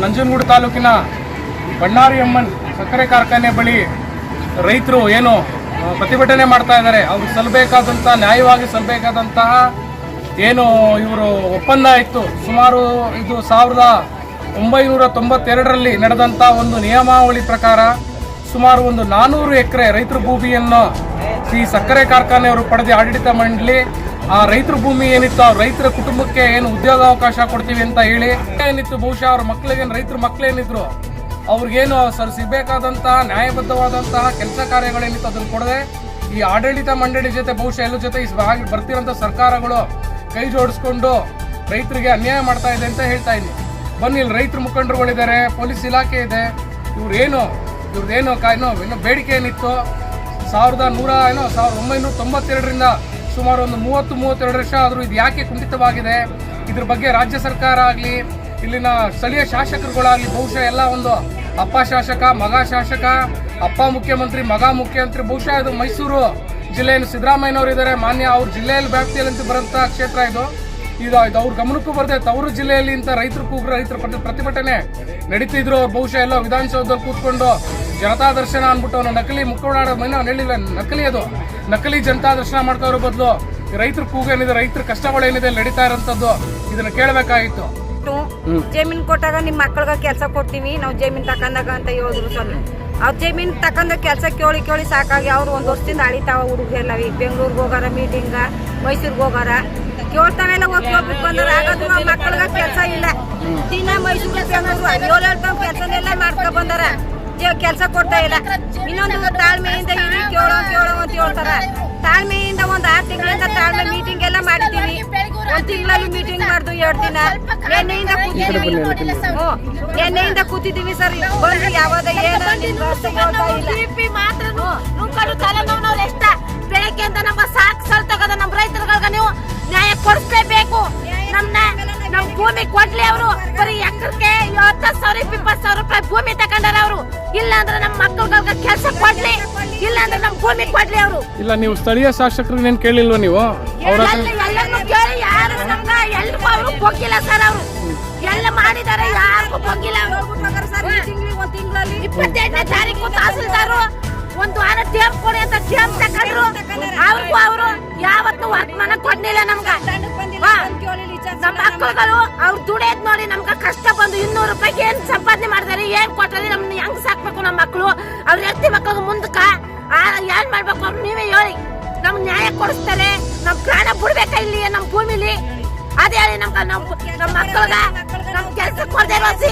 ನಂಜನಗೂಡು ತಾಲೂಕಿನ ಬಣ್ಣಾರಿ ಅಮ್ಮನ್ ಸಕ್ಕರೆ ಕಾರ್ಖಾನೆ ಬಳಿ ರೈತರು ಏನು ಪ್ರತಿಭಟನೆ ಮಾಡ್ತಾ ಇದ್ದಾರೆ. ಅವ್ರಿಗೆ ಸಲ್ಲಬೇಕಾದಂಥ ನ್ಯಾಯವಾಗಿ ಸಲ್ಲಬೇಕಾದಂತಹ ಏನು ಇವರು ಒಪ್ಪಂದ ಇತ್ತು. ಸುಮಾರು ಇದು ಸಾವಿರದ ಒಂಬೈನೂರ ತೊಂಬತ್ತೆರಡರಲ್ಲಿ ನಡೆದಂಥ ಒಂದು ನಿಯಮಾವಳಿ ಪ್ರಕಾರ ಸುಮಾರು ಒಂದು ನಾನೂರು ಎಕರೆ ರೈತರ ಭೂಮಿಯನ್ನು ಈ ಸಕ್ಕರೆ ಕಾರ್ಖಾನೆಯವರು ಪಡೆದ ಆಡಳಿತ ಮಂಡಳಿ ಆ ರೈತರ ಭೂಮಿ ಏನಿತ್ತು, ಆ ರೈತರ ಕುಟುಂಬಕ್ಕೆ ಏನು ಉದ್ಯೋಗಾವಕಾಶ ಕೊಡ್ತೀವಿ ಅಂತ ಹೇಳಿ ಏನಿತ್ತು? ಬಹುಶಃ ಅವ್ರ ಮಕ್ಕಳಿಗೆ ರೈತರ ಮಕ್ಕಳೇನಿದ್ರು ಅವ್ರಿಗೇನು ಸರ್ ಸಿಗಬೇಕಾದಂತಹ ನ್ಯಾಯಬದ್ಧವಾದಂತಹ ಕೆಲಸ ಕಾರ್ಯಗಳೇನಿತ್ತು ಅದನ್ನು ಕೊಡದೆ, ಈ ಆಡಳಿತ ಮಂಡಳಿ ಜೊತೆ, ಬಹುಶಃ ಎಲ್ಲ ಜೊತೆ ಆಗಿ ಬರ್ತಿರೋಂಥ ಸರ್ಕಾರಗಳು ಕೈ ಜೋಡಿಸ್ಕೊಂಡು ರೈತರಿಗೆ ಅನ್ಯಾಯ ಮಾಡ್ತಾ ಇದೆ ಅಂತ ಹೇಳ್ತಾ ಇದ್ದೀನಿ ಬನ್ನಿ, ಇಲ್ಲಿ ರೈತರ ಮುಖಂಡರುಗಳಿದ್ದಾರೆ, ಪೊಲೀಸ್ ಇಲಾಖೆ ಇದೆ, ಇವ್ರೇನು, ಇವ್ರದ್ದೇನು ಏನು ಬೇಡಿಕೆ ಏನಿತ್ತು? ಸಾವಿರದ ನೂರ, ಏನೋ, ಸಾವಿರದ ಒಂಬೈನೂರ ತೊಂಬತ್ತೆರಡರಿಂದ ಸುಮಾರು ಒಂದು ಮೂವತ್ತು, ಮೂವತ್ತೆರಡು ವರ್ಷ ಆದರೂ ಇದು ಯಾಕೆ ಕುಂಠಿತವಾಗಿದೆ? ಇದ್ರ ಬಗ್ಗೆ ರಾಜ್ಯ ಸರ್ಕಾರ ಆಗಲಿ, ಇಲ್ಲಿನ ಸ್ಥಳೀಯ ಶಾಸಕರುಗಳಾಗಲಿ, ಬಹುಶಃ ಎಲ್ಲ ಒಂದು ಅಪ್ಪ ಶಾಸಕ, ಮಗ ಶಾಸಕ, ಅಪ್ಪ ಮುಖ್ಯಮಂತ್ರಿ, ಮಗ ಮುಖ್ಯಮಂತ್ರಿ, ಬಹುಶಃ ಇದು ಮೈಸೂರು ಜಿಲ್ಲೆಯನ್ನು ಸಿದ್ದರಾಮಯ್ಯನವರು ಇದ್ದಾರೆ. ಮಾನ್ಯ ಅವ್ರ ಜಿಲ್ಲೆಯಲ್ಲಿ ವ್ಯಾಪ್ತಿಯಲ್ಲಿ ಬರುವಂತಹ ಕ್ಷೇತ್ರ ಇದು. ಇದು ಇದು ಅವ್ರ ಗಮನಕ್ಕೂ ಬರದೆ ತವರು ಜಿಲ್ಲೆಯಲ್ಲಿ ಇಂಥ ರೈತರು ಕೂಗ್ರ ರೈತರ ಪ್ರತಿ ಪ್ರತಿಭಟನೆ ನಡೀತಿದ್ರು. ಅವ್ರು ಬಹುಶಃ ಎಲ್ಲೋ ವಿಧಾನಸೌಧದಲ್ಲಿ ಕೂತ್ಕೊಂಡು ಜನತಾ ದರ್ಶನ ಅಂದ್ಬಿಟ್ಟು ಅವನು ನಕಲಿ ಮುಖವಾಡ ಮೈನ ಹೇಳಿಲ್ಲ ನಕಲಿ ಅದು. ನಕಲಿ ಜನತಾ ದರ್ಶನ ಮಾಡ್ತಾವ್ರ ಬದಲು ರೈತರ ಕೂಗೇನಿದೆ ರೈತರ ಕಷ್ಟಗಳು ಏನಿದೆ ನಡೀತಾ ಇರೋಂಥದ್ದು ಇದನ್ನ ಕೇಳಬೇಕಾಗಿತ್ತು ಜಮೀನ್ ಕೊಟ್ಟಾಗ ನಿಮ್ಮ ಮಕ್ಕಳಿಗೆ ಕೆಲಸ ಕೊಡ್ತೀವಿ ನಾವು ಜಮೀನ್ ತಕೊಂಡಾಗ ಅಂತ ಹೇಳಿದ್ರು ಸ್ವಾಮಿ. ಅವ್ರು ಜಮೀನ್ ತಕೊಂಡ ಕೆಲಸ ಕೇಳಿ ಕೇಳಿ ಸಾಕಾಗಿ ಅವ್ರು ಒಂದು ವರ್ಷದಿಂದ ಅಳಿತಾವ ಹುಡುಗರೆಲ್ಲ. ಈಗ ಬೆಂಗಳೂರಿಗೆ ಹೋಗಾರ ಮೀಟಿಂಗ ಮೈಸೂರಿಗೆ ಹೋಗಾರ. ಕೇಳ್ತಾವೆಲ್ಲ ಹೋಗಿ ಹೋಗ್ಬಿಟ್ಟು ಬಂದ್ರ. ಆಗೋದು ಮಕ್ಕಳಿಗೆ ಕೆಲಸ ಇಲ್ಲ. ದಿನ ಮೈಸೂರಿಗೆ ಏಳೇಳು ತಮ್ಮ ಕೆಲಸನೆಲ್ಲ ಮಾಡ್ಕೊ ಬಂದಾರ. ಕೆಲಸ ಕೊಡ್ತಾ ಇಲ್ಲ. ಇನ್ನೊಂದು ತಾಳ್ಮೆಯಿಂದ ಇಲ್ಲಿ ಕೇಳೋ ಕೇಳೋ ಅಂತ ಹೇಳ್ತಾರ. ತಾಳ್ಮೆಯಿಂದ ಒಂದ್ ಆರು ತಿಂಗಳಿಂದ ತಾಳ್ಮೆ ಮೀಟಿಂಗ್ ಎಲ್ಲ ಮಾಡಿದೀವಿ. ಒಂದ್ ತಿಂಗಳಲ್ಲಿ ಮೀಟಿಂಗ್ ಮಾಡ್ದು ಎರಡು ದಿನ. ಎಣ್ಣೆಯಿಂದ ಕೂತಿದೀವಿ. ಹ್ಮ್. ಎಣ್ಣೆಯಿಂದ ಕೂತಿದೀವಿ ಸರ್. ಬಂದು ಯಾವಾಗ ಏನು ವ್ಯವಸ್ಥೆ ಹೇಳ್ತಾ ಇಲ್ಲ. ನಮ್ಮ ನಮ್ಮ ರೈತರುಗಳಿಗೆ ನೀವು ನ್ಯಾಯ ಕೊಡಿಸ್ಲೇಬೇಕು. ನನ್ನ ನಮ್ ಭೂಮಿ ಕೊಡ್ಲಿ ಅವರು. ಬರೀ ಎಕರೆಗೆ ಹತ್ತು ಸಾವಿರ ಇಪ್ಪತ್ತು ಸಾವಿರ ರೂಪಾಯಿ ಭೂಮಿ ತಗೊಂಡಾರ ಅವರು. ಇಲ್ಲ ಅಂದ್ರೆ ನಮ್ಮ ಮಕ್ಕಳುಗಳಿಗೆ ಕೆಲಸ ಕೊಡ್ಲಿ. ಇಲ್ಲ ಅಂದ್ರೆ ನಮ್ ಭೂಮಿ ಕೊಡ್ಲಿ ಅವರು. ಇಲ್ಲ ನೀವು ಸ್ಥಳೀಯ ಶಾಸಕರನ್ನೇನು ಕೇಳಿಲ್ವ ನೀವು? ಎಲ್ಲರನ್ನು ಕೇಳಿ ಯಾರು ನಮ್ಗ ಎಲ್ರಿಗೂ ಅವರು ಹೋಗಿಲ್ಲ ಸರ್ ಅವರು. ಎಲ್ಲ ಮಾಡಿದಾರೆ ಯಾರಿಗೂ ಹೋಗಿಲ್ಲ ಇಪ್ಪತ್ತೆಂಟನೇ ತಾರೀಕು ತಹಸೀಲ್ದಾರು ಒಂದು ವಾರ ಟೇಮ್ ಕೊಡಿ ಅಂತ ಟೇಮ್ ತಕೊಂಡ್ರು ಅವ್ರಿಗೂ ಅವರು ಯಾವತ್ತು ವರ್ತಮಾನ ಕೊಡ್ಲಿಲ್ಲ ನಮ್ಗ. ನಮ್ಮ ಮಕ್ಕಳುಗಳು ಅವ್ರು ದುಡಿಯೋದ್ ನೋಡಿ ನಮ್ಗ ಕಷ್ಟ ಬಂದು ಇನ್ನೂರು ರೂಪಾಯಿಗೆ ಏನ್ ಸಂಪಾದನೆ ಮಾಡ್ತಾರೆ, ಏನ್ ಕೊಟ್ಟರೆ ನಮ್ನ ಹೆಂಗ್ ಸಾಕ್ಬೇಕು ನಮ್ಮ ಮಕ್ಕಳು? ಅವ್ರ ಹೆಂಡತಿ ಮಕ್ಕಳಿಗೆ ಮುಂದಕ್ಕ ಏನ್ ಮಾಡ್ಬೇಕು ಅವ್ರು ನೀವೇ ಹೇಳಿ. ನಮ್ ನ್ಯಾಯ ಕೊಡಿಸ್ತಾರೆ, ನಮ್ ಪ್ರಾಣ ಬಿಡ್ಬೇಕಾ ಇಲ್ಲಿ, ನಮ್ ಭೂಮಿಲಿ? ಅದೇ ಹೇಳಿ ನಮ್ಗ ನಮ್ ನಮ್ ಮಕ್ಕಳಗ ನಮ್ ಕೆಲಸ ಕೊಡದೆ ರೋಸಿ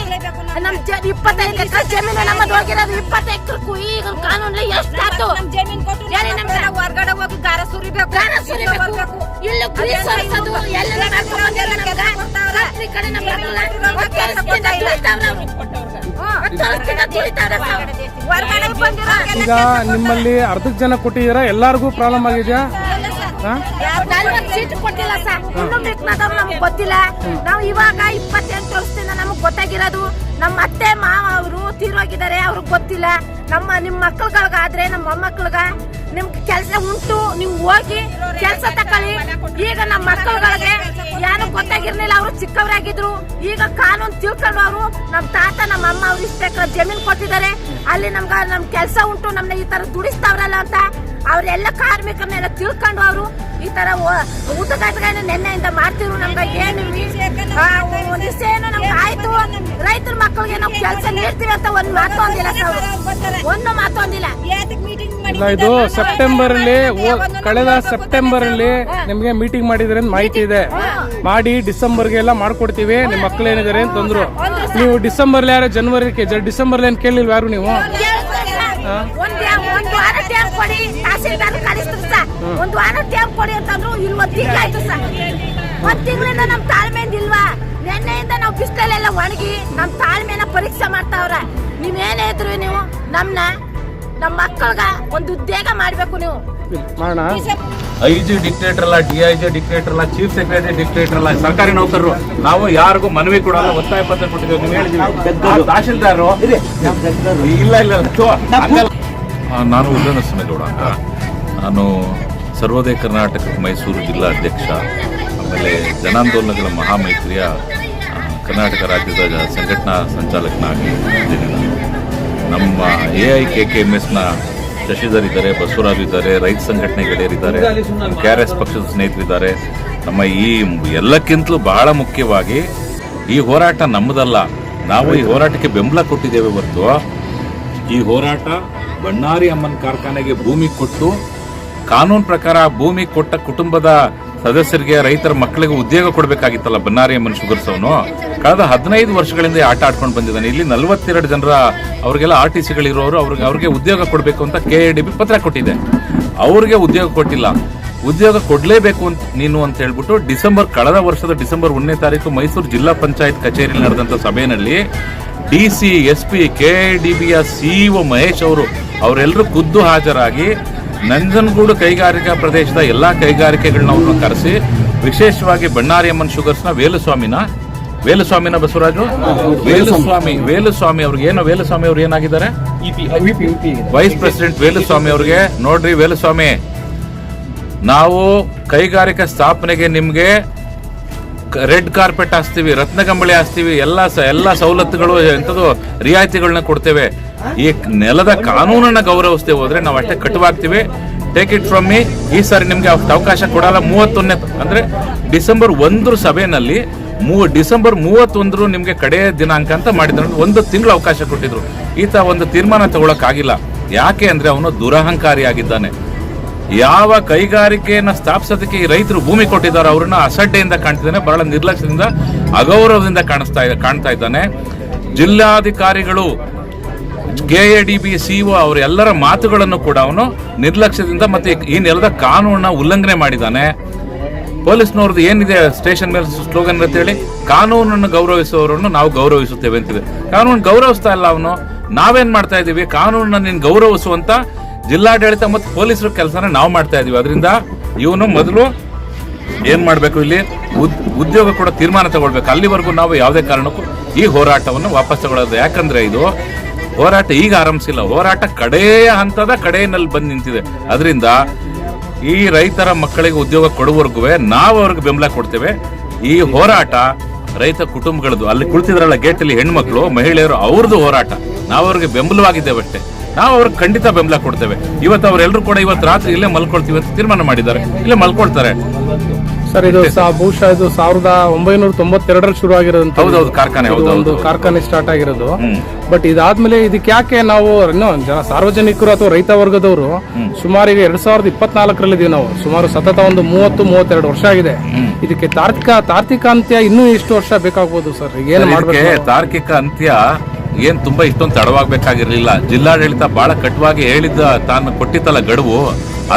ನಮ್ ಇಪ್ಪತ್ತೈದು ಎಕರೆ ಜಮೀನು ನಮ್ಮದು ಹೋಗಿರೋದು ಇಪ್ಪತ್ತೈದು ಎಕರೆಗೂ ಈಗ ಕಾನೂನು ಎಷ್ಟಾಯ್ತು? ನಮ್ ಜಮೀನ್ ಕೊಟ್ಟು ಹೇಳಿ ನಮ್ಗೆ. ಹೊರಗಡೆ ಹೋಗಿ ಗಾರ ಸುರಿಬೇಕು. ಸುರಿಬೇಕು. ಇಲ್ಲಿ ಗ್ರೀಸ್ ಎಲ್ಲ ನಮ್ಗ. ರಾತ್ರಿ ಕಡೆ ನಮ್ಮ ಈಗ ನಿಮ್ಮಲ್ಲಿ ಅರ್ಧಕ್ಕೆ ಜನ ಕೊಟ್ಟಿದ್ದೀರಾ? ಎಲ್ಲರಿಗೂ ಪ್ರಾಬ್ಲಮ್ ಆಗಿದೆಯಾ? ಸೀಟ್ ಕೊಟ್ಟಿಲ್ಲ ಸರ್. ಇನ್ನೂ ಮಿಕ್ನದವ್ರು ನಮ್ಗೆ ಗೊತ್ತಿಲ್ಲ. ನಾವು ಇವಾಗ ಇಪ್ಪತ್ತೆಂಟು ವರ್ಷದಿಂದ ನಮಗ್ ಗೊತ್ತಾಗಿರೋದು ನಮ್ಮ ಅತ್ತೆ, ಮಾವ ಅವರು ತೀರೋಗಿದ್ದಾರೆ, ಅವ್ರಿಗೆ ಗೊತ್ತಿಲ್ಲ. ನಮ್ಮ ನಿಮ್ಮ ಮಕ್ಕಳುಗಳಿಗಾದ್ರೆ, ನಮ್ಮ ಮೊಮ್ಮಕ್ಕಳಿಗ ನಿಮ್ಗೆ ಕೆಲಸ ಉಂಟು, ನೀವು ಹೋಗಿ ಕೆಲಸ ತಕೊಳ್ಳಿ. ಈಗ ನಮ್ಮ ಮಕ್ಕಳುಗಳಿಗೆ ಯಾರು ಗೊತ್ತಾಗಿರ್ಲಿಲ್ಲ, ಅವರು ಚಿಕ್ಕವರಾಗಿದ್ರು. ಈಗ ಕಾನೂನು ತಿಳ್ಕೊಂಡು ಅವರು ನಮ್ಮ ತಾತ, ನಮ್ಮ ಅಮ್ಮ ಅವ್ರು ಇಷ್ಟ ಜಮೀನು ಕೊಟ್ಟಿದ್ದಾರೆ. ಅಲ್ಲಿ ನಮ್ಗ ನಮ್ ಕೆಲಸ ಉಂಟು, ನಮ್ನ ಈ ತರ ದುಡಿಸ್ತಾವ್ರಲ್ಲ ಅಂತ ಅವ್ರೆಲ್ಲ ಕಾರ್ಮಿಕನ್ನೆಲ್ಲ ತಿಳ್ಕೊಂಡು ಅವರು ಈ ತರ ಊಟಗಾಟಗಳನ್ನ ನೆನ್ನೆಯಿಂದ ಮಾಡ್ತಿರು ನಮ್ಗೆ ಏನು ಏನು ನಮ್ಗೆ? ಆಯ್ತು. ರೈತರ ಮಕ್ಕಳಿಗೆ ನಾವು ಕೆಲಸ ನೀಡ್ತೀವಿ ಅಂತ ಒಂದ್ ಮಾತು ಅಂದಿಲ್ಲ ಸರ್ ಒಂದು ಮಾತು ಅಂದಿಲ್ಲ. ಮೀಟಿಂಗ್ ಇಲ್ಲ ಇದು ಸೆಪ್ಟೆಂಬರ್ ಅಲ್ಲಿ ಓ- ಕಳೆದ ಸೆಪ್ಟೆಂಬರ್ ಅಲ್ಲಿ ನಿಮ್ಗೆ ಮೀಟಿಂಗ್ ಮಾಡಿದ್ರೆ ಅಂತ ಮಾಹಿತಿ ಇದೆ? ಮಾಡಿ ಡಿಸೆಂಬರ್ಗೆ ಎಲ್ಲ ಮಾಡ್ಕೊಡ್ತೀವಿ. ನಿಮ್ ಮಕ್ಳು ಏನಿದ್ದಾರೆ ಅಂತ ಅಂದ್ರು. ನೀವು ಡಿಸೆಂಬರ್ ಯಾರು ಜನವರಿ ಡಿಸೆಂಬರ್ ಏನ್ ಕೇಳಿಲ್ವ ಯಾರು ನೀವು? ತಹಸೀಲ್ದಾರ್ ಕಳಿಸ್ತಾರೆ ಸರ್ ಒಂದ್ ವಾರ ಟ್ಯಾಮ್ ಕೊಡಿ ಅಂತಂದ್ರು ಇಲ್ಲಿ ಒಂದ್ ತಿಂಗಳಾಯ್ತು ಸರ್ ಒಂದ್ ತಿಂಗಳಿಂದ ನಮ್ ತಾಳ್ಮೆಯಿಂದ ಇಲ್ವಾ ನಿನ್ನೆಯಿಂದ ನಾವು ಬಿಸಿಲಲ್ಲೆಲ್ಲ ಒಣಗಿ ನಮ್ ತಾಳ್ಮೆನ ಪರೀಕ್ಷೆ ಮಾಡ್ತಾವ್ರ. ನೀವೇನೇ ಇದ್ರು ನೀವು ನಮ್ನ ನಮ್ ಮಕ್ಕಳ್ಗ ಒಂದು ಉದ್ಯೋಗ ಮಾಡ್ಬೇಕು ನೀವು. ಮಾಡೋಣ. ಐ ಜಿ ಡಿಕ್ಟೇಟರ್ ಅಲ್ಲ ಡಿ ಐ ಜಿ ಡಿಕ್ಟೇಟರ್ ಅಲ್ಲ ಚೀಫ್ ಸೆಕ್ರೆಟರಿ ಡಿಕ್ಟೇಟರ್ ಅಲ್ಲ ಸರ್ಕಾರಿ ನೌಕರರು ನಾವು ಯಾರಿಗೂ ಮನವಿ ಕೊಡಲ್ಲ ಒತ್ತಾಯ ಪತ್ರ ಕೊಟ್ಟಿದ್ದೀವಿ ನೀವು ಹೇಳಿದ್ದೀವಿ. ತಹಶೀಲ್ದಾರು ಇಲ್ಲ ಇಲ್ಲ. ನಾನು ಉದಯನ ಸಮೇಗೌಡ ಅಂತ ನಾನು ಸರ್ವೋದಯ ಕರ್ನಾಟಕ ಮೈಸೂರು ಜಿಲ್ಲಾ ಅಧ್ಯಕ್ಷ ಆಮೇಲೆ ಜನಾಂದೋಲನಗಳ ಮಹಾಮೈತ್ರಿಯ ಕರ್ನಾಟಕ ರಾಜ್ಯದ ಸಂಘಟನಾ ಸಂಚಾಲಕನಾಗಿ ಇದ್ದೀನಿ ನಾನು. ನಮ್ಮ A I K K M ಎಸ್ನ ಶಶಿಧರ್ ಇದ್ದಾರೆ ಬಸವರಾಜ್ ಇದ್ದಾರೆ, ರೈತ ಸಂಘಟನೆ ಗೆಳೆಯರಿದ್ದಾರೆ, ಕೆ ಆರ್ ಎಸ್ ಪಕ್ಷದ ಸ್ನೇಹಿತರಿದ್ದಾರೆ. ನಮ್ಮ ಈ ಎಲ್ಲಕ್ಕಿಂತಲೂ ಬಹಳ ಮುಖ್ಯವಾಗಿ ಈ ಹೋರಾಟ ನಮ್ಮದಲ್ಲ. ನಾವು ಈ ಹೋರಾಟಕ್ಕೆ ಬೆಂಬಲ ಕೊಟ್ಟಿದ್ದೇವೆ ಹೊರತು, ಈ ಹೋರಾಟ ಬಣ್ಣಾರಿ ಅಮ್ಮನ ಕಾರ್ಖಾನೆಗೆ ಭೂಮಿ ಕೊಟ್ಟು ಕಾನೂನು ಪ್ರಕಾರ ಭೂಮಿ ಕೊಟ್ಟ ಕುಟುಂಬದ ಸದಸ್ಯರಿಗೆ ರೈತರ ಮಕ್ಕಳಿಗೆ ಉದ್ಯೋಗ ಕೊಡಬೇಕಾಗಿತ್ತಲ್ಲ ಬನ್ನಾರಿ ಅಮ್ಮನ ಶುಗರ್ಸ್ ಅವನು ಕಳೆದ ಹದಿನೈದು ವರ್ಷಗಳಿಂದ ಆಟ ಆಡ್ಕೊಂಡು ಬಂದಿದ್ದಾನೆ. ಇಲ್ಲಿ ನಲವತ್ತೆರಡು ಜನರ ಅವರಿಗೆಲ್ಲ ಆರ್ ಟಿ ಸಿಗಳಿರೋರು ಅವ್ರಿಗೆ ಅವ್ರಿಗೆ ಉದ್ಯೋಗ ಕೊಡಬೇಕು ಅಂತ ಕೆ ಡಿ ಬಿ ಪತ್ರ ಕೊಟ್ಟಿದೆ. ಅವ್ರಿಗೆ ಉದ್ಯೋಗ ಕೊಟ್ಟಿಲ್ಲ. ಉದ್ಯೋಗ ಕೊಡಲೇಬೇಕು ಅಂತ ನೀನು ಅಂತ ಹೇಳ್ಬಿಟ್ಟು ಡಿಸೆಂಬರ್, ಕಳೆದ ವರ್ಷದ ಡಿಸೆಂಬರ್ ಒಂದನೇ ತಾರೀಕು ಮೈಸೂರು ಜಿಲ್ಲಾ ಪಂಚಾಯತ್ ಕಚೇರಿಯಲ್ಲಿ ನಡೆದಂಥ ಸಭೆಯಲ್ಲಿ D C S P K D ಬಿಯ CEO Mahesh ಅವರು, ಅವರೆಲ್ಲರೂ ಖುದ್ದು ಹಾಜರಾಗಿ ನಂಜನಗೂಡು ಕೈಗಾರಿಕಾ ಪ್ರದೇಶದ ಎಲ್ಲ ಕೈಗಾರಿಕೆಗಳನ್ನ ಅವ್ರನ್ನ ಕರೆಸಿ, ವಿಶೇಷವಾಗಿ ಬಣ್ಣಾರಿ ಅಮ್ಮನ್ ಶುಗರ್ಸ್ನ ವೇಲುಸ್ವಾಮಿನ ವೇಲುಸ್ವಾಮಿನ ಬಸವರಾಜು, ವೇಲುಸ್ವಾಮಿ ವೇಲುಸ್ವಾಮಿ ಅವ್ರಿಗೆ ಏನು, ವೇಲುಸ್ವಾಮಿ ಅವ್ರು ಏನಾಗಿದ್ದಾರೆ? ವೈಸ್ ಪ್ರೆಸಿಡೆಂಟ್ ವೇಲುಸ್ವಾಮಿ ಅವ್ರಿಗೆ, ನೋಡ್ರಿ ವೇಲುಸ್ವಾಮಿ, ನಾವು ಕೈಗಾರಿಕಾ ಸ್ಥಾಪನೆಗೆ ನಿಮ್ಗೆ ರೆಡ್ ಕಾರ್ಪೆಟ್ ಹಾಸ್ತೀವಿ, ರತ್ನಗಂಬಳಿ ಹಾಸ್ತೀವಿ, ಎಲ್ಲ ಎಲ್ಲ ಸವಲತ್ತುಗಳು ಎಂಥದ್ದು ರಿಯಾಯಿತಿಗಳನ್ನ ಕೊಡ್ತೇವೆ. ಈ ನೆಲದ ಕಾನೂನನ್ನ ಗೌರವಿಸ್ತೇವೆ ಹೋದ್ರೆ ನಾವು ಅಷ್ಟೇ ಕಟುವಾಗ್ತೀವಿ. ಟೇಕ್ ಇಟ್ ಫ್ರಮ್ ಮೀ ಈ ಸಾರಿ ನಿಮಗೆ ಅವಕಾಶ ಕೊಡಲ್ಲ. ಮೂವತ್ತೊಂದನೇ, ಅಂದ್ರೆ ಡಿಸೆಂಬರ್ ಒಂದ್ರ ಸಭೆಯಲ್ಲಿ ಮೂ, ಡಿಸೆಂಬರ್ ಮೂವತ್ತೊಂದರು ನಿಮಗೆ ಕಡೆಯ ದಿನಾಂಕ ಅಂತ ಮಾಡಿದ್ರು. ಒಂದು ತಿಂಗಳು ಅವಕಾಶ ಕೊಟ್ಟಿದ್ರು. ಈತ ಒಂದು ತೀರ್ಮಾನ ತಗೊಳಕ್ಕಾಗಿಲ್ಲ. ಯಾಕೆ ಅಂದ್ರೆ ಅವನು ದುರಹಂಕಾರಿಯಾಗಿದ್ದಾನೆ. ಯಾವ ಕೈಗಾರಿಕೆಯನ್ನು ಸ್ಥಾಪಿಸೋದಕ್ಕೆ ಈ ರೈತರು ಭೂಮಿ ಕೊಟ್ಟಿದ್ದಾರೆ ಅವ್ರನ್ನ ಅಸಡ್ಡೆಯಿಂದ ಕಾಣ್ತಿದ್ದಾನೆ, ಬಹಳ ನಿರ್ಲಕ್ಷ್ಯದಿಂದ, ಅಗೌರವದಿಂದ ಕಾಣಿಸ್ತಾ ಕಾಣ್ತಾ ಇದ್ದಾನೆ. ಜಿಲ್ಲಾಧಿಕಾರಿಗಳು K A D B CEO ಅವರೆಲ್ಲರ ಮಾತುಗಳನ್ನು ಕೂಡ ಅವನು ನಿರ್ಲಕ್ಷ್ಯದಿಂದ ಮತ್ತೆ ಈ ನೆಲದ ಕಾನೂನನ್ನ ಉಲ್ಲಂಘನೆ ಮಾಡಿದ್ದಾನೆ. ಪೊಲೀಸ್ನವ್ರದ್ದು ಏನಿದೆ ಸ್ಟೇಷನ್ ಮೇಲೆ ಸ್ಲೋಗನ್ ಅಂತ ಹೇಳಿ, ಕಾನೂನನ್ನು ಗೌರವಿಸುವವರನ್ನು ನಾವು ಗೌರವಿಸುತ್ತೇವೆ ಅಂತಿದೆ ಕಾನೂನು ಗೌರವಿಸ್ತಾ ಇಲ್ಲ ಅವನು. ನಾವೇನ್ ಮಾಡ್ತಾ ಇದ್ದೀವಿ? ಕಾನೂನನ್ನ ನೀನು ಗೌರವಿಸುವಂತ ಜಿಲ್ಲಾಡಳಿತ ಮತ್ತು ಪೊಲೀಸರ ಕೆಲಸನ ನಾವು ಮಾಡ್ತಾ ಇದೀವಿ ಅದರಿಂದ ಇವನು ಮೊದಲು ಏನ್ ಮಾಡಬೇಕು ಇಲ್ಲಿ? ಉದ್- ಉದ್ಯೋಗ ಕೂಡ ತೀರ್ಮಾನ ತಗೊಳ್ಬೇಕು. ಅಲ್ಲಿವರೆಗೂ ನಾವು ಯಾವುದೇ ಕಾರಣಕ್ಕೂ ಈ ಹೋರಾಟವನ್ನು ವಾಪಸ್ ತಗೊಳ್ಳೋದು ಯಾಕಂದ್ರೆ ಇದು ಹೋರಾಟ ಈಗ ಆರಂಭಿಸಿಲ್ಲ. ಹೋರಾಟ ಕಡೆಯ ಹಂತದ ಕಡೆಯಲ್ಲಿ ಬಂದು ನಿಂತಿದೆ. ಅದರಿಂದ ಈ ರೈತರ ಮಕ್ಕಳಿಗೆ ಉದ್ಯೋಗ ಕೊಡುವವರೆಗೂ ನಾವು ಅವ್ರಿಗೆ ಬೆಂಬಲ ಕೊಡ್ತೇವೆ. ಈ ಹೋರಾಟ ರೈತ ಕುಟುಂಬಗಳದ್ದು. ಅಲ್ಲಿ ಕುಳಿತಿದ್ರಲ್ಲ ಗೇಟಲ್ಲಿ ಹೆಣ್ಮಕ್ಳು, ಮಹಿಳೆಯರು, ಅವ್ರದ್ದು ಹೋರಾಟ. ನಾವು ಅವ್ರಿಗೆ ಬೆಂಬಲವಾಗಿದ್ದೇವೆ ಅಷ್ಟೇ. ನಾವು ಅವ್ರಿಗೆ ಖಂಡಿತ ಬೆಂಬಲ ಕೊಡ್ತೇವೆ. ಇವತ್ತು ಅವರೆಲ್ಲರೂ ಕೂಡ ಇವತ್ತು ರಾತ್ರಿ ಇಲ್ಲೇ ಮಲ್ಕೊಳ್ತೀವಿ ಅಂತ ತೀರ್ಮಾನ ಮಾಡಿದ್ದಾರೆ. ಇಲ್ಲೇ ಮಲ್ಕೊಳ್ತಾರೆ. ಸರ್ ಇದು ಬಹುಶಃ ಇದು ಸಾವಿರದ ಒಂಬೈನೂರ ತೊಂಬತ್ತೆರಡರಲ್ಲಿ ಶುರು ಆಗಿರೋದಂತ ಹೌದೌದು ಕಾರ್ಖಾನೆ ಹೌದು ಒಂದು ಕಾರ್ಖಾನೆ ಸ್ಟಾರ್ಟ್ ಆಗಿರೋದು. ಬಟ್ ಇದಾದ್ಮೇಲೆ ಇದಕ್ಕೆ ಯಾಕೆ ನಾವು ಇನ್ನು ಜನ ಸಾರ್ವಜನಿಕರು ಅಥವಾ ರೈತ ವರ್ಗದವರು ಸುಮಾರು ಈಗ ಎರಡ್ ಸಾವಿರದ ಇಪ್ಪತ್ನಾಲ್ಕರಲ್ಲಿ ಇದೀವಿ ನಾವು. ಸುಮಾರು ಸತತ ಒಂದು ಮೂವತ್ತು ಮೂವತ್ತೆರಡು ವರ್ಷ ಆಗಿದೆ. ಇದಕ್ಕೆ ತಾರ್ಕಿಕ ತಾರ್ಕಿಕ ಅಂತ್ಯ ಇನ್ನೂ ಎಷ್ಟು ವರ್ಷ ಬೇಕಾಗ್ಬೋದು ಸರ್? ಈಗ ಏನು ಮಾಡಬೇಕು ಮಾಡ್ಬೇಕು ತಾರ್ಕಿಕ ಅಂತ್ಯ ಏನ್ ತುಂಬಾ ಇಷ್ಟೊಂದು ತಡವಾಗಬೇಕಾಗಿರ್ಲಿಲ್ಲ. ಜಿಲ್ಲಾಡಳಿತ ಬಹಳ ಕಟ್ಟುವಾಗಿ ಹೇಳಿದ್ದ ತಾನು ಕೊಟ್ಟಿತ್ತಲ್ಲ ಗಡುವು.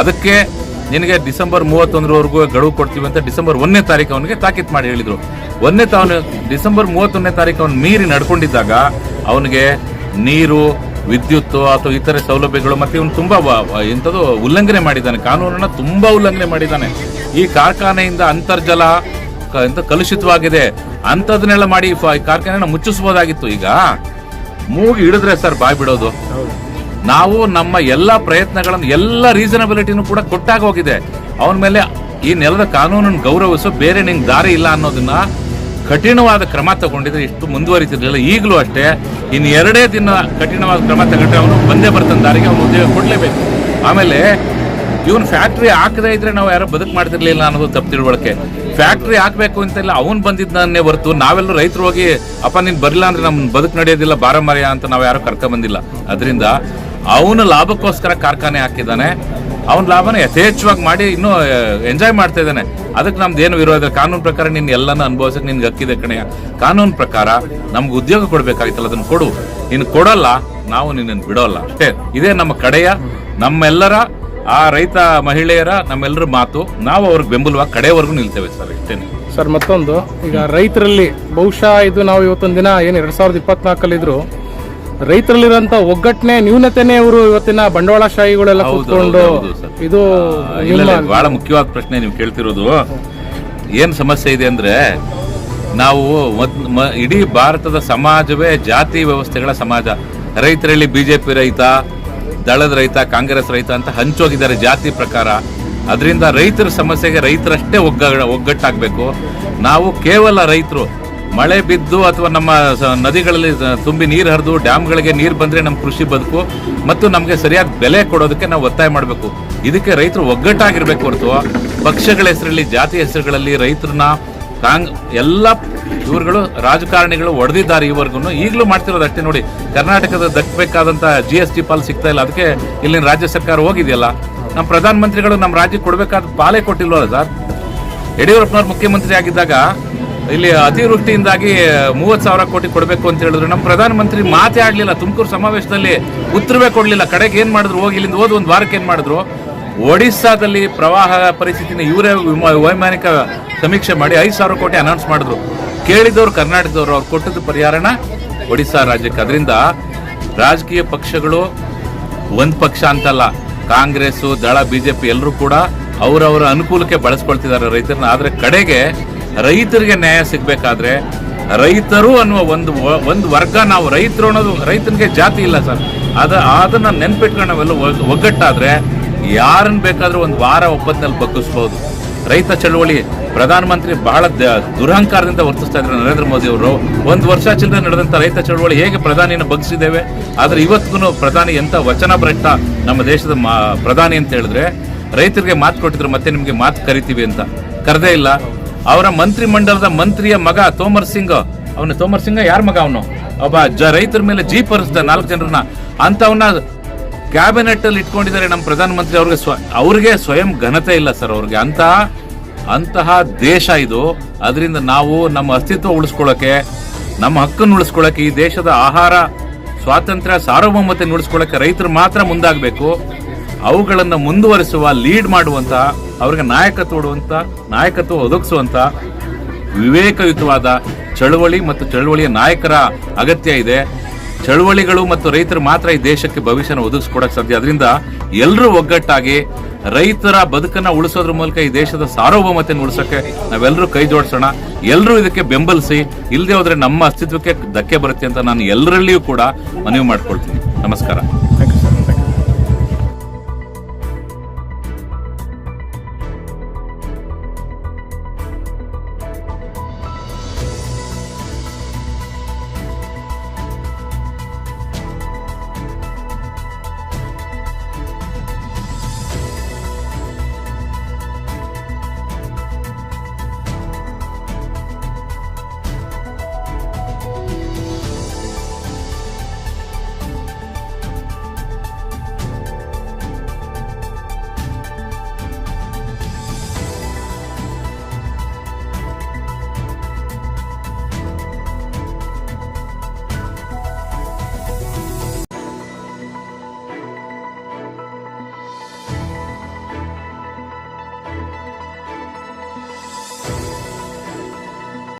ಅದಕ್ಕೆ ನಿನಗೆ ಡಿಸೆಂಬರ್ ಮೂವತ್ತೊಂದರವರೆಗೂ ಗಡುವು ಕೊಡ್ತೀವಿ ಅಂತ ಡಿಸೆಂಬರ್ ಒಂದನೇ ತಾರೀಕು ಅವನಿಗೆ ತಾಕೀತ್ ಮಾಡಿ ಹೇಳಿದರು. ಒಂದನೇ ತಾವನು ಡಿಸೆಂಬರ್ ಮೂವತ್ತೊಂದನೇ ತಾರೀಕು ಅವನು ಮೀರಿ ನಡ್ಕೊಂಡಿದ್ದಾಗ ಅವನಿಗೆ ನೀರು ವಿದ್ಯುತ್ ಅಥವಾ ಇತರೆ ಸೌಲಭ್ಯಗಳು ಮತ್ತು ಇವನು ತುಂಬ ಎಂಥದ್ದು ಉಲ್ಲಂಘನೆ ಮಾಡಿದ್ದಾನೆ. ಕಾನೂನನ್ನು ತುಂಬ ಉಲ್ಲಂಘನೆ ಮಾಡಿದ್ದಾನೆ. ಈ ಕಾರ್ಖಾನೆಯಿಂದ ಅಂತರ್ಜಲ ಎಂತ ಕಲುಷಿತವಾಗಿದೆ. ಅಂಥದನ್ನೆಲ್ಲ ಮಾಡಿ ಕಾರ್ಖಾನೆನ ಮುಚ್ಚಿಸ್ಬೋದಾಗಿತ್ತು. ಈಗ ಮೂಗು ಹಿಡಿದ್ರೆ ಸರ್ ಬಾಯ್ ಬಿಡೋದು. ನಾವು ನಮ್ಮ ಎಲ್ಲ ಪ್ರಯತ್ನಗಳನ್ನು, ಎಲ್ಲ ರೀಸನಬಿಲಿಟಿನೂ ಕೂಡ ಕೊಟ್ಟಾಗ ಹೋಗಿದೆ. ಅವನ ಮೇಲೆ ಈ ನೆಲದ ಕಾನೂನನ್ನು ಗೌರವಿಸೋ ಬೇರೆ ನಿಂಗೆ ದಾರಿ ಇಲ್ಲ ಅನ್ನೋದನ್ನ ಕಠಿಣವಾದ ಕ್ರಮ ತಗೊಂಡಿದ್ರೆ ಇಷ್ಟು ಮುಂದುವರಿತಿರ್ಲಿಲ್ಲ. ಈಗಲೂ ಅಷ್ಟೇ, ಇನ್ನು ಎರಡೇ ದಿನ ಕಠಿಣವಾದ ಕ್ರಮ ತಗೊಂಡ್ರೆ ಅವನು ಬಂದೇ ಬರ್ತಾನೆ ದಾರಿಗೆ, ಅವನು ಉದ್ಯೋಗ ಕೊಡಲೇಬೇಕು. ಆಮೇಲೆ ಇವನು ಫ್ಯಾಕ್ಟ್ರಿ ಹಾಕದೇ ಇದ್ರೆ ನಾವು ಯಾರು ಬದುಕು ಮಾಡ್ತಿರ್ಲಿಲ್ಲ ಅನ್ನೋದು ತಪ್ಪು ತಿಳುವಳಿಕೆ. ಫ್ಯಾಕ್ಟ್ರಿ ಅಂತ ಇಲ್ಲ ಅವನು ಬಂದಿದ್ದನ್ನೇ ಹೊರತು ನಾವೆಲ್ಲ ರೈತರು ಹೋಗಿ, ಅಪ್ಪ, ನೀನು ಬರಲಿಲ್ಲ ಅಂದ್ರೆ ನಮ್ಮ ಬದುಕು ನಡೆಯೋದಿಲ್ಲ ಬಾರ ಮರ್ಯ ಅಂತ ನಾವು ಯಾರು ಕರ್ಕೊಂಬಂದಿಲ್ಲ. ಅದರಿಂದ ಅವನ ಲಾಭಕ್ಕೋಸ್ಕರ ಕಾರ್ಖಾನೆ ಹಾಕಿದ್ದಾನೆ. ಅವನ ಲಾಭನ ಯಥೇಚ್ಛವಾಗಿ ಮಾಡಿ ಇನ್ನೂ ಎಂಜಾಯ್ ಮಾಡ್ತಾ ಇದ್ದಾನೆ. ಅದಕ್ಕೆ ನಮ್ದು ಏನು ವಿರೋಧ? ಕಾನೂನು ಪ್ರಕಾರ ನಿನ್ನ ಎಲ್ಲನ ಅನುಭವಿಸಕ್ಕೆ ನಿನ್ಗೆ ಹಕ್ಕಿದೆ ಕಣೆಯ ಕಾನೂನು ಪ್ರಕಾರ ನಮ್ಗೆ ಉದ್ಯೋಗ ಕೊಡಬೇಕಾಗಿತ್ತಲ್ಲ, ಅದನ್ನು ಕೊಡು. ನೀನು ಕೊಡಲ್ಲ, ನಾವು ನಿನ್ನನ್ನು ಬಿಡೋಲ್ಲ. ಅಷ್ಟೇ. ಇದೇ ನಮ್ಮ ಕಡೆಯ, ನಮ್ಮೆಲ್ಲರ, ಆ ರೈತ ಮಹಿಳೆಯರ, ನಮ್ಮೆಲ್ಲರ ಮಾತು. ನಾವು ಅವ್ರಿಗೆ ಬೆಂಬಲವಾಗಿ ಕಡೆಯವರೆಗೂ ನಿಲ್ತೇವೆ ಸರ್ ಇಷ್ಟೇ ಸರ್, ಮತ್ತೊಂದು. ಈಗ ರೈತರಲ್ಲಿ ಬಹುಶಃ ಇದು ನಾವು ಇವತ್ತೊಂದು ದಿನ ಏನು, ಎರಡ್ ಸಾವಿರದ ಇಪ್ಪತ್ನಾಲ್ಕಲ್ಲಿ ಇದ್ರು ರೈತರಲ್ಲಿರುವಂತ ಒಗ್ಗಟ್ಟನೆ ನ್ಯೂನತೆನೇ ಇವರು ಇವತ್ತಿನ ಬಂಡವಾಳಶಾಹಿಗಳೆಲ್ಲ ಕೂತ್ಕೊಂಡು. ಇದು ಬಹಳ ಮುಖ್ಯವಾದ ಪ್ರಶ್ನೆ ನೀವು ಕೇಳ್ತಿರೋದು. ಏನ್ ಸಮಸ್ಯೆ ಇದೆ ಅಂದ್ರೆ ನಾವು ಇಡೀ ಭಾರತದ ಸಮಾಜವೇ ಜಾತಿ ವ್ಯವಸ್ಥೆಗಳ ಸಮಾಜ. ರೈತರಲ್ಲಿ ಬಿಜೆಪಿ ರೈತ ದಳದ ರೈತ ಕಾಂಗ್ರೆಸ್ ರೈತ ಅಂತ ಹಂಚೋಗಿದ್ದಾರೆ ಜಾತಿ ಪ್ರಕಾರ. ಅದರಿಂದ ರೈತರ ಸಮಸ್ಯೆಗೆ ರೈತರಷ್ಟೇ ಒಗ್ಗ ಒಗ್ಗಟ್ಟಾಗಬೇಕು. ನಾವು ಕೇವಲ ರೈತರು ಮಳೆ ಬಿದ್ದು ಅಥವಾ ನಮ್ಮ ನದಿಗಳಲ್ಲಿ ತುಂಬಿ ನೀರು ಹರಿದು ಡ್ಯಾಮ್ಗಳಿಗೆ ನೀರು ಬಂದರೆ ನಮ್ಮ ಕೃಷಿ ಬದುಕು ಮತ್ತು ನಮಗೆ ಸರಿಯಾದ ಬೆಲೆ ಕೊಡೋದಕ್ಕೆ ನಾವು ಒತ್ತಾಯ ಮಾಡಬೇಕು. ಇದಕ್ಕೆ ರೈತರು ಒಗ್ಗಟ್ಟಾಗಿರ್ಬೇಕು ಹೊರತು ಪಕ್ಷಗಳ ಹೆಸರಲ್ಲಿ, ಜಾತಿ ಹೆಸರುಗಳಲ್ಲಿ ರೈತರನ್ನ ಕಾಂಗ್ ಎಲ್ಲ ಇವರುಗಳು ರಾಜಕಾರಣಿಗಳು ಒಡೆದಿದ್ದಾರೆ ಈವರೆಗೂ ಈಗಲೂ ಮಾಡ್ತಿರೋದು ಅಷ್ಟೇ ನೋಡಿ. ಕರ್ನಾಟಕದ ದಕ್ಕಬೇಕಾದಂಥ ಜಿ ಎಸ್ ಟಿ ಪಾಲ್ ಸಿಗ್ತಾ ಇಲ್ಲ. ಅದಕ್ಕೆ ಇಲ್ಲಿನ ರಾಜ್ಯ ಸರ್ಕಾರ ಹೋಗಿದೆಯಲ್ಲ? ನಮ್ಮ ಪ್ರಧಾನಮಂತ್ರಿಗಳು ನಮ್ಮ ರಾಜ್ಯಕ್ಕೆ ಕೊಡಬೇಕಾದ ಪಾಲೇ ಕೊಟ್ಟಿಲ್ವಲ್ಲ ಸರ್? ಯಡಿಯೂರಪ್ಪನವ್ರು ಮುಖ್ಯಮಂತ್ರಿ ಆಗಿದ್ದಾಗ ಇಲ್ಲಿ ಅತಿವೃಷ್ಟಿಯಿಂದಾಗಿ ಮೂವತ್ತು ಸಾವಿರ ಕೋಟಿ ಕೊಡಬೇಕು ಅಂತ ಹೇಳಿದ್ರು. ನಮ್ಮ ಪ್ರಧಾನಮಂತ್ರಿ ಮಾತೇ ಆಡಲಿಲ್ಲ. ತುಮಕೂರು ಸಮಾವೇಶದಲ್ಲಿ ಉತ್ತರವೇ ಕೊಡಲಿಲ್ಲ. ಕಡೆಗೆ ಏನು ಮಾಡಿದ್ರು? ಹೋಗಿ ಇಲ್ಲಿಂದ ಹೋದ ಒಂದು ವಾರಕ್ಕೆ ಏನು ಮಾಡಿದ್ರು? ಒಡಿಸ್ಸಾದಲ್ಲಿ ಪ್ರವಾಹ ಪರಿಸ್ಥಿತಿನ ಇವರೇ ವಿಮ- ವೈಮಾನಿಕ ಸಮೀಕ್ಷೆ ಮಾಡಿ ಐದು ಸಾವಿರ ಕೋಟಿ ಅನೌನ್ಸ್ ಮಾಡಿದ್ರು. ಕೇಳಿದವರು ಕರ್ನಾಟಕದವರು, ಅವ್ರು ಕೊಟ್ಟದ್ದು ಪರಿಹಾರನ ಒಡಿಸ್ಸಾ ರಾಜ್ಯಕ್ಕೆ. ಅದರಿಂದ ರಾಜಕೀಯ ಪಕ್ಷಗಳು ಒಂದು ಪಕ್ಷ ಅಂತಲ್ಲ ಕಾಂಗ್ರೆಸ್ ದಳ, ಬಿಜೆಪಿ ಎಲ್ಲರೂ ಕೂಡ ಅವರವರ ಅನುಕೂಲಕ್ಕೆ ಬಳಸ್ಕೊಳ್ತಿದ್ದಾರೆ ರೈತರನ್ನ. ಆದರೆ ಕಡೆಗೆ ರೈತರಿಗೆ ನ್ಯಾಯ ಸಿಗಬೇಕಾದ್ರೆ ರೈತರು ಅನ್ನುವ ಒಂದು ಒಂದು ವರ್ಗ ನಾವು ರೈತರು ಅನ್ನೋದು, ರೈತನಿಗೆ ಜಾತಿ ಇಲ್ಲ ಸರ್. ಅದ, ಅದನ್ನ ನೆನ್ಪಿಟ್ಕೊಂಡು ನಾವೆಲ್ಲ ಒಗ್- ಒಗ್ಗಟ್ಟಾದ್ರೆ ಯಾರನ್ನ ಬೇಕಾದ್ರೂ ಒಂದು ವಾರ ಒಪ್ಪತ್ತಿನಲ್ಲಿ ಬಗ್ಗಿಸ್ಬೋದು. ರೈತ ಚಳವಳಿ ಪ್ರಧಾನಮಂತ್ರಿ ಬಹಳ ದುರಹಂಕಾರದಿಂದ ವರ್ತಿಸ್ತಾ ಇದ್ರು ನರೇಂದ್ರ ಮೋದಿ ಅವರು. ಒಂದು ವರ್ಷ ಚಿಲ್ಲರೆ ನಡೆದಂತ ರೈತ ಚಳವಳಿ ಹೇಗೆ ಪ್ರಧಾನಿಯನ್ನು ಬಗ್ಗಿಸಿದ್ದೇವೆ? ಆದರೆ ಇವತ್ತಿಗೂ ಪ್ರಧಾನಿ ಎಂಥ ವಚನ ಭ್ರಷ್ಟ ನಮ್ಮ ದೇಶದ ಪ್ರಧಾನಿ ಅಂತ ಹೇಳಿದ್ರೆ, ರೈತರಿಗೆ ಮಾತು ಕೊಟ್ಟಿದ್ರು, ಮತ್ತೆ ನಿಮಗೆ ಮಾತು ಕರಿತೀವಿ ಅಂತ. ಕರೆದೇ ಇಲ್ಲ. ಅವರ ಮಂತ್ರಿ ಮಂಡಲದ ಮಂತ್ರಿಯ ಮಗ ತೋಮರ್ ಸಿಂಗ್. ಅವನು ತೋಮರ್ ಸಿಂಗ್, ಯಾರ ಮಗ ಅವನು? ಒಬ್ಬ ಜ ರೈತರ ಮೇಲೆ ಜೀಪ್ ಹರಿಸ್ದ ನಾಲ್ಕು ಜನರನ್ನ. ಅಂತವನ್ನ ಕ್ಯಾಬಿನೆಟ್ ಅಲ್ಲಿ ಇಟ್ಕೊಂಡಿದ್ದಾರೆ ನಮ್ಮ ಪ್ರಧಾನಮಂತ್ರಿ. ಅವ್ರಿಗೆ ಸ್ವ, ಅವ್ರಿಗೆ ಸ್ವಯಂ ಘನತೆ ಇಲ್ಲ ಸರ್ ಅವ್ರಿಗೆ. ಅಂತ ಅಂತಹ ದೇಶ ಇದು. ಅದರಿಂದ ನಾವು ನಮ್ಮ ಅಸ್ತಿತ್ವ ಉಳಿಸ್ಕೊಳ್ಳೋಕೆ, ನಮ್ಮ ಹಕ್ಕನ್ನು ಉಳಿಸ್ಕೊಳ್ಳೋಕೆ, ಈ ದೇಶದ ಆಹಾರ ಸ್ವಾತಂತ್ರ್ಯ ಸಾರ್ವಭೌಮತೆ ಉಳಿಸ್ಕೊಳ್ಳೋಕೆ ರೈತರು ಮಾತ್ರ ಮುಂದಾಗಬೇಕು. ಅವುಗಳನ್ನು ಮುಂದುವರಿಸುವ ಲೀಡ್ ಮಾಡುವಂತ, ಅವ್ರಿಗೆ ನಾಯಕತ್ವ ಕೊಡುವಂಥ ನಾಯಕತ್ವ ಒದಗಿಸುವಂತ ವಿವೇಕಯುತವಾದ ಚಳುವಳಿ ಮತ್ತು ಚಳುವಳಿಯ ನಾಯಕರ ಅಗತ್ಯ ಇದೆ. ಚಳುವಳಿಗಳು ಮತ್ತು ರೈತರು ಮಾತ್ರ ಈ ದೇಶಕ್ಕೆ ಭವಿಷ್ಯನ ಒದಗಿಸ್ಕೊಡಕ್ಕೆ ಸಾಧ್ಯ. ಅದರಿಂದ ಎಲ್ಲರೂ ಒಗ್ಗಟ್ಟಾಗಿ ರೈತರ ಬದುಕನ್ನು ಉಳಿಸೋದ್ರ ಮೂಲಕ ಈ ದೇಶದ ಸಾರ್ವಭೌಮತೆಯನ್ನು ಉಳ್ಸೋಕೆ ನಾವೆಲ್ಲರೂ ಕೈ ಜೋಡಿಸೋಣ. ಎಲ್ಲರೂ ಇದಕ್ಕೆ ಬೆಂಬಲಿಸಿ ಇಲ್ಲದೆ ಹೋದರೆ ನಮ್ಮ ಅಸ್ತಿತ್ವಕ್ಕೆ ಧಕ್ಕೆ ಬರುತ್ತೆ ಅಂತ ನಾನು ಎಲ್ಲರಲ್ಲಿಯೂ ಕೂಡ ಮನವಿ ಮಾಡ್ಕೊಳ್ತೀನಿ. ನಮಸ್ಕಾರ.